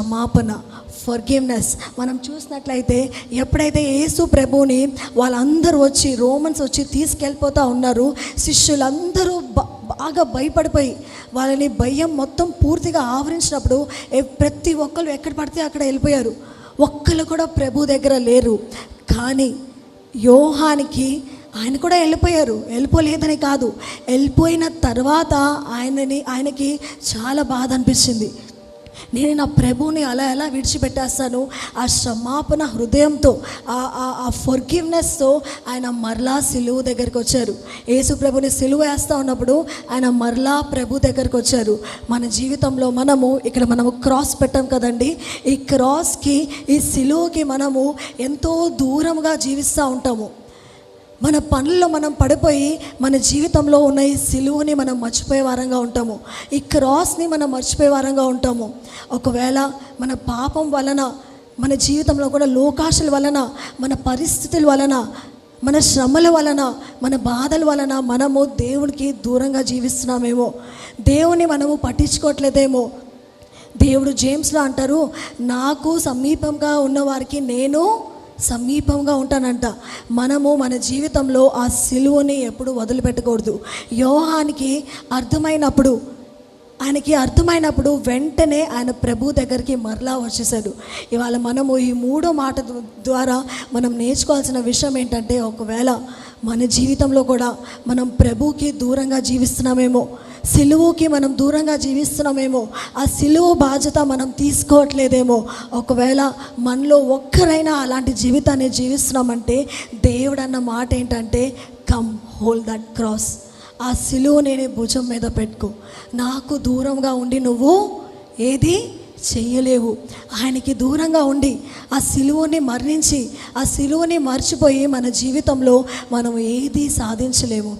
క్షమాపణ ఫర్గివ్నెస్ మనం చూసినట్లయితే ఎప్పుడైతే యేసు ప్రభుని వాళ్ళందరూ వచ్చి రోమన్స్ వచ్చి తీసుకెళ్ళిపోతూ ఉన్నారు శిష్యులందరూ బాగా భయపడిపోయి వాళ్ళని భయం మొత్తం పూర్తిగా ఆవరించినప్పుడు ప్రతి ఒక్కరు ఎక్కడ పడితే అక్కడ వెళ్ళిపోయారు. ఒక్కరు కూడా ప్రభు దగ్గర లేరు. కానీ యోహానికి ఆయన కూడా వెళ్ళిపోయారు. వెళ్ళిపోలేదని కాదు. వెళ్ళిపోయిన తర్వాత ఆయనని ఆయనకి చాలా బాధ అనిపించింది. నేను నా ప్రభువుని అలా ఎలా విడిచిపెట్టేస్తాను? ఆ క్షమాపణ హృదయంతో ఆ- ఆ ఆయన మరలా సిలువు దగ్గరికి వచ్చారు. యేసు ప్రభుని సిలువ వేస్తూ ఉన్నప్పుడు ఆయన మరలా ప్రభు దగ్గరికి వచ్చారు. మన జీవితంలో మనము ఇక్కడ మనము క్రాస్ పెట్టాం కదండి. ఈ క్రాస్కి ఈ సిలువకి మనము ఎంతో దూరంగా జీవిస్తూ ఉంటాము. మన పనుల్లో మనం పడిపోయి మన జీవితంలో ఉన్న ఈ సిలువని మనం మర్చిపోయే వారంగా ఉంటాము. ఈ క్రాస్ని మనం మర్చిపోయే వారంగా ఉంటాము. ఒకవేళ మన పాపం వలన మన జీవితంలో కూడా లోకాశల వలన మన పరిస్థితుల వలన మన శ్రమల వలన మన బాధల వలన మనము దేవునికి దూరంగా జీవిస్తున్నామేమో. దేవుని మనము పట్టించుకోవట్లేదేమో. దేవుడు జేమ్స్లో అంటారు నాకు సమీపంగా ఉన్నవారికి నేను సమీపంగా ఉంటానంట. మనము మన జీవితంలో ఆ సిలువని ఎప్పుడు వదిలిపెట్టకూడదు. యోహానికి అర్థమైనప్పుడు ఆయనకి అర్థమైనప్పుడు వెంటనే ఆయన ప్రభు దగ్గరికి మరలా వచ్చేసాడు ఇవాళ మనము ఈ మూడో మాట ద్వారా మనం నేర్చుకోవాల్సిన విషయం ఏంటంటే ఒకవేళ మన జీవితంలో కూడా మనం ప్రభుకి దూరంగా జీవిస్తున్నామేమో సిలువుకి మనం దూరంగా జీవిస్తున్నామేమో ఆ సిలువు బాధ్యత మనం తీసుకోవట్లేదేమో. ఒకవేళ మనలో ఒక్కరైనా అలాంటి జీవితాన్ని జీవిస్తున్నామంటే దేవుడు అన్న మాట ఏంటంటే కమ్ హోల్ దట్ క్రాస్ ఆ సిలువు నేనే భుజం మీద పెట్టుకో. నాకు దూరంగా ఉండి నువ్వు ఏది చెయ్యలేవు. ఆయనకి దూరంగా ఉండి ఆ సిలువుని మరణించి ఆ సిలువుని మర్చిపోయి మన జీవితంలో మనం ఏది సాధించలేము.